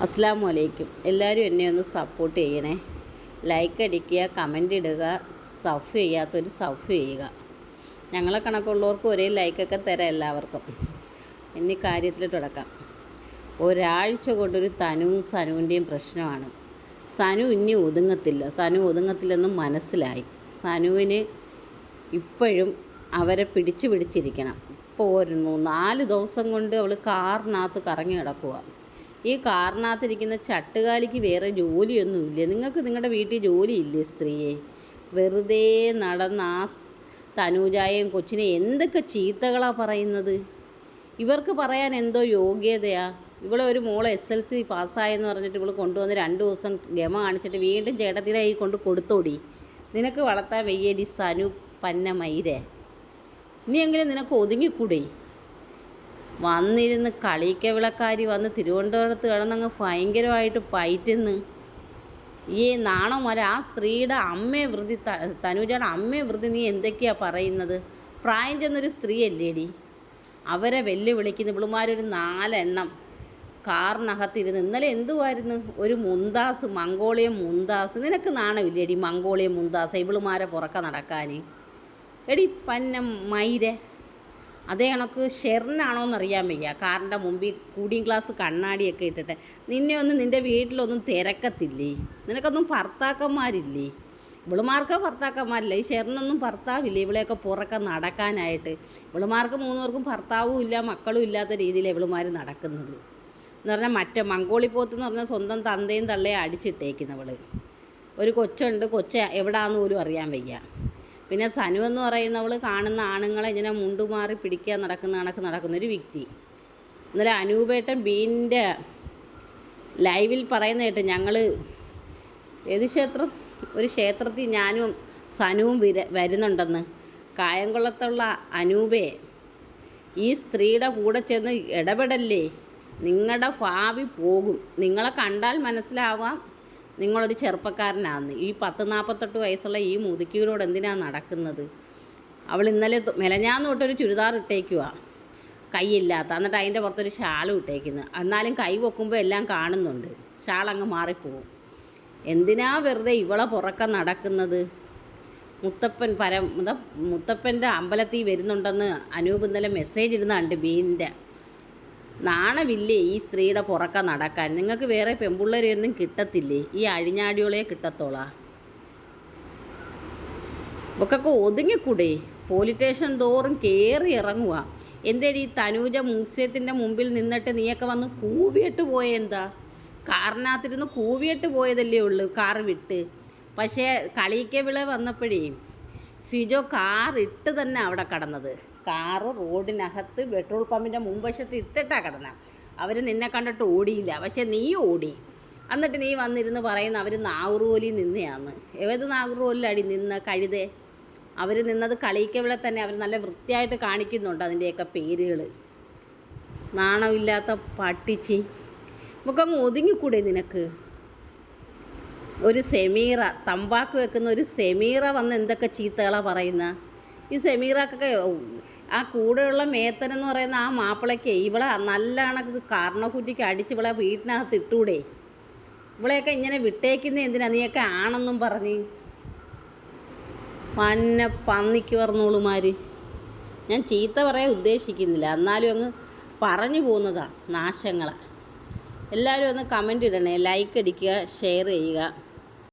അസ്സാം വലൈക്കും എല്ലാവരും എന്നെ ഒന്ന് സപ്പോർട്ട് ചെയ്യണേ. ലൈക്ക് അടിക്കുക കമന്റ് ഇടുക സഫ് ചെയ്യാത്തൊരു സഫ് ചെയ്യുക. ഞങ്ങളെ കണക്കുള്ളവർക്ക് ഒരേ ലൈക്കൊക്കെ തരാം എല്ലാവർക്കും. എന്നീ കാര്യത്തിൽ തുടക്കാം. ഒരാഴ്ച കൊണ്ടൊരു തനുവും സനുവിന്റെയും പ്രശ്നമാണ്. സനു ഇനി ഒതുങ്ങത്തില്ല. സനു ഒതുങ്ങത്തില്ലെന്ന് മനസ്സിലായി. സനുവിന് ഇപ്പോഴും അവരെ പിടിച്ചു പിടിച്ചിരിക്കണം. ഇപ്പോൾ ഒരു നാല് ദിവസം കൊണ്ട് അവൾ കാറിനകത്ത് കറങ്ങി കിടക്കുക ഈ കാറിനകത്തിരിക്കുന്ന ചട്ടുകാലിക്ക് വേറെ ജോലിയൊന്നുമില്ല. നിങ്ങൾക്ക് നിങ്ങളുടെ വീട്ടിൽ ജോലിയില്ലേ സ്ത്രീയെ? വെറുതെ നടന്ന ആ തനൂജായും കൊച്ചിനെ എന്തൊക്കെ ചീത്തകളാണ് പറയുന്നത്? ഇവർക്ക് പറയാൻ എന്തോ യോഗ്യതയാ. ഇവളെ ഒരു മോൾ എസ് എൽ സി പാസ്സായെന്ന് പറഞ്ഞിട്ട് ഇവൾ കൊണ്ടുവന്ന് രണ്ട് ദിവസം ഗമ കാണിച്ചിട്ട് വീണ്ടും ചേട്ടത്തിന്റെ കൈ കൊണ്ട് കൊടുത്തോടി. നിനക്ക് വളർത്താൻ വെയ്യടി സനു പന്ന മൈരേ ഇനിയെങ്കിലും നിനക്ക് ഒതുങ്ങിക്കൂടെ? വന്നിരുന്ന് കളിക്ക വിളക്കാരി വന്ന് തിരുവനന്തപുരത്ത് കിടന്നങ്ങ് ഭയങ്കരമായിട്ട് പയറ്റുന്ന് ഈ നാണം വരെ ആ സ്ത്രീയുടെ അമ്മയെ വൃതി ത- തനുജയുടെ അമ്മയെ വൃതി നീ എന്തൊക്കെയാണ് പറയുന്നത്? പ്രായം ചെന്നൊരു സ്ത്രീയല്ലേടി? അവരെ വെല്ലുവിളിക്കുന്ന. ഇവളുമാരൊരു നാലെണ്ണം. കാറിനകത്തിരുന്ന് ഇന്നലെ എന്തുമായിരുന്നു ഒരു മുന്താസ് മംഗോളിയൻ മുന്താസ് നിനക്ക് നാണമില്ലേടി മംഗോളിയൻ മുന്താസ് ഇവളുമാരെ പുറക്ക നടക്കാൻ എടി പന്നം മൈരെ അതേ കണക്ക് ഷെറിനാണോ എന്നറിയാൻ വയ്യ. കാറിന്റെ മുമ്പിൽ കൂടിയും ഗ്ലാസ് കണ്ണാടിയൊക്കെ ഇട്ടിട്ട് നിന്നെ ഒന്നും നിന്റെ വീട്ടിലൊന്നും തിരക്കത്തില്ലേ? നിനക്കൊന്നും ഭർത്താക്കന്മാരില്ലേ? ഇവളുമാർക്ക് ഭർത്താക്കന്മാരില്ല. ഈ ഷെറിനൊന്നും ഭർത്താവില്ല? ഇവളെയൊക്കെ പുറക്കെ നടക്കാനായിട്ട്. ഇവളുമാർക്ക് മൂന്നുപേർക്കും ഭർത്താവും ഇല്ല മക്കളും ഇല്ലാത്ത രീതിയിൽ ഇവളുമാർ നടക്കുന്നത്. എന്ന് പറഞ്ഞാൽ മറ്റേ മംഗോളിപ്പോത്ത് എന്ന് പറഞ്ഞാൽ സ്വന്തം തന്തയും തള്ളയും അടിച്ചിട്ടേക്കുന്നവൾ. ഒരു കൊച്ചുണ്ട്. കൊച്ച എവിടാന്ന് പോലും അറിയാൻ വയ്യ. പിന്നെ സനു എന്ന് പറയുന്നവൾ കാണുന്ന ആണുങ്ങളെ ഇങ്ങനെ മുണ്ടുമാറി പിടിക്കാൻ നടക്കുന്ന കണക്ക് നടക്കുന്ന ഒരു വ്യക്തി. ഇന്നലെ അനൂപേട്ടൻ ബീന്റെ ലൈവിൽ പറയുന്ന കേട്ട് ഞങ്ങൾ ഏത് ക്ഷേത്രം? ഒരു ക്ഷേത്രത്തിൽ ഞാനും സനുവും വിര വരുന്നുണ്ടെന്ന്. കായംകുളത്തുള്ള അനൂപേ ഈ സ്ത്രീയുടെ കൂടെ ചെന്ന് ഇടപെടല്ലേ? നിങ്ങളുടെ ഭാവി പോകും. നിങ്ങളെ കണ്ടാൽ മനസ്സിലാവാം. നിങ്ങളൊരു ചെറുപ്പക്കാരനാന്ന്. ഈ പത്ത് നാൽപ്പത്തെട്ട് വയസ്സുള്ള ഈ മുതുക്കിയോട് എന്തിനാണ് നടക്കുന്നത്? അവൾ ഇന്നലെ മെലഞ്ഞാന്ന് തൊട്ടൊരു ചുരിദാർ ഇട്ടേക്കുക കൈയില്ലാത്ത. എന്നിട്ട് അതിന്റെ പുറത്തൊരു ഷാളും ഇട്ടേക്കുന്നത് എന്നാലും കൈ വെക്കുമ്പോൾ എല്ലാം കാണുന്നുണ്ട്. ഷാൾ അങ്ങ് മാറിപ്പോവും. എന്തിനാ വെറുതെ ഇവളെ പുറക്ക നടക്കുന്നത്? മുത്തപ്പൻ പരം മുത്തപ്പന്റെ അമ്പലത്തിൽ വരുന്നുണ്ടെന്ന് അനൂപ് ഇന്നലെ മെസ്സേജ് ഇടുന്നുണ്ട് ബീന്റെ നാണമില്ലേ ഈ സ്ത്രീയുടെ പുറക്ക നടക്കാൻ? നിങ്ങൾക്ക് വേറെ പെമ്പുള്ളരെയൊന്നും കിട്ടത്തില്ലേ? ഈ അഴിഞ്ഞാടിയോളെ കിട്ടത്തോളാ. ഒക്കെ ഒതുങ്ങിക്കൂടെ? പോലീസ് സ്റ്റേഷൻ തോറും കയറി ഇറങ്ങുക എന്തേടി തനൂജ മ്യൂസിയത്തിന്റെ മുമ്പിൽ നിന്നിട്ട് നീയൊക്കെ വന്ന് കൂവിയിട്ട് പോയെന്താ കാറിനകത്തിരുന്ന് കൂവിയിട്ട് പോയതല്ലേ ഉള്ളൂ കാർ വിട്ട്. പക്ഷേ കളിക്കവിള വന്നപ്പോഴേ ഫിജോ കാർ ഇട്ട് തന്നെ അവിടെ കടന്നത്. കാറ് റോഡിനകത്ത് പെട്രോൾ പമ്പിന്റെ മുൻവശത്ത് ഇട്ടിട്ടാണ് കിടന്ന. അവർ നിന്നെ കണ്ടിട്ട് ഓടിയില്ല. പക്ഷേ നീ ഓടി. എന്നിട്ട് നീ വന്നിരുന്ന് പറയുന്ന അവർ നാഗുറുപോലി നിന്നെയാന്ന് ഏത് നാഗുറുപോലടി നിന്ന് കഴുതേ? അവർ നിന്നത് കളിക്കവിളെ തന്നെ അവർ നല്ല വൃത്തിയായിട്ട് കാണിക്കുന്നുണ്ട് അതിന്റെയൊക്കെ പേരുകൾ നാണമില്ലാത്ത പട്ടിച്ചി. നമുക്കങ്ങ് ഒതുങ്ങിക്കൂടെ നിനക്ക്? ഒരു സെമീറ തമ്പാക്ക് വെക്കുന്ന ഒരു സെമീറ വന്ന് എന്തൊക്കെ ചീത്തകളാണ് പറയുന്ന? ഈ സെമീറക്കൊക്കെ ആ കൂടെയുള്ള മേത്തൻ എന്ന് പറയുന്ന ആ മാപ്പിളയ്ക്ക് ഇവളെ നല്ല കണക്ക് കാരണക്കുറ്റിക്ക് അടിച്ച് ഇവളെ വീട്ടിനകത്ത് ഇട്ടൂടെ. ഇവളെയൊക്കെ ഇങ്ങനെ വിട്ടേക്കുന്ന എന്തിനാ? നീയൊക്കെ ആണെന്നും പറഞ്ഞ്. പന്നെ പന്നിക്ക് പറഞ്ഞോളുമാർ ഞാൻ ചീത്ത പറയാൻ ഉദ്ദേശിക്കുന്നില്ല. എന്നാലും അങ്ങ് പറഞ്ഞു പോകുന്നതാണ് നാശങ്ങളെ. എല്ലാവരും ഒന്ന് കമന്റ് ഇടണേ. ലൈക്ക് അടിക്കുക ഷെയർ ചെയ്യുക.